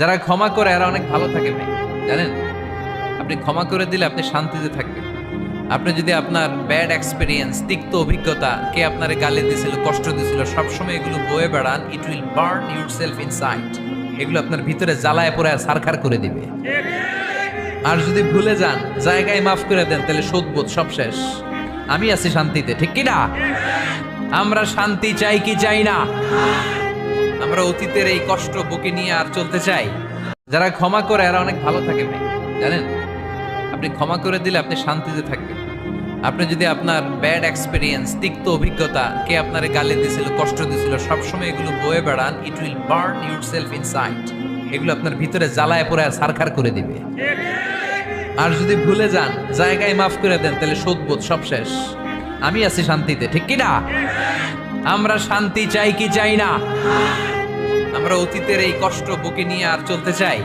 যারা ক্ষমা করে, এরা অনেক ভালো থাকে ভাই। জানেন? আপনি ক্ষমা করে দিলে আপনি শান্তিতে থাকবেন। আপনি যদি আপনার ব্যাড এক্সপিরিয়েন্স তিক্ত অভিজ্ঞতা, কে আপনার গালি দিছিল, কষ্ট দিয়েছিল সবসময় এগুলো বয়ে বেড়ান it will burn yourself in inside এগুলো আপনার ভিতরে জ্বালায় পড়ে সারখার করে দিবে। আর যদি ভুলে যান, জায়গায় মাফ করে দেন, তাহলে শোধবোধ সব শেষ। আমি আছি শান্তিতে, ঠিক কি না আমরা শান্তি চাই কি চাই না? আমরা অতীতের এই কষ্ট বুকে নিয়ে আর চলতে চাই। যারা ক্ষমা করে, এরা অনেক ভালো থাকে ভাই, জানেন? আপনি ক্ষমা করে দিলে আপনি শান্তিতে থাকবেন। আপনি যদি আপনার ব্যাড এক্সপিরিয়েন্স তিক্ত অভিজ্ঞতা কে আপনার গালি দিছিল, কষ্ট দিছিল, সবসময় এগুলো বয়ে বেড়ান it will burn yourself inside এগুলো আপনার ভিতরে জ্বালায় পড়ে সারখার করে দিবে। আর যদি ভুলে যান, জায়গায় মাফ করে দেন, তাহলে শোধবোধ সব শেষ। আমি আছি শান্তিতে, ঠিক কি না? আমরা শান্তি চাই কি চাই না? আমরা অতীতের এই কষ্ট বুকে নিয়ে আর চলতে চাই।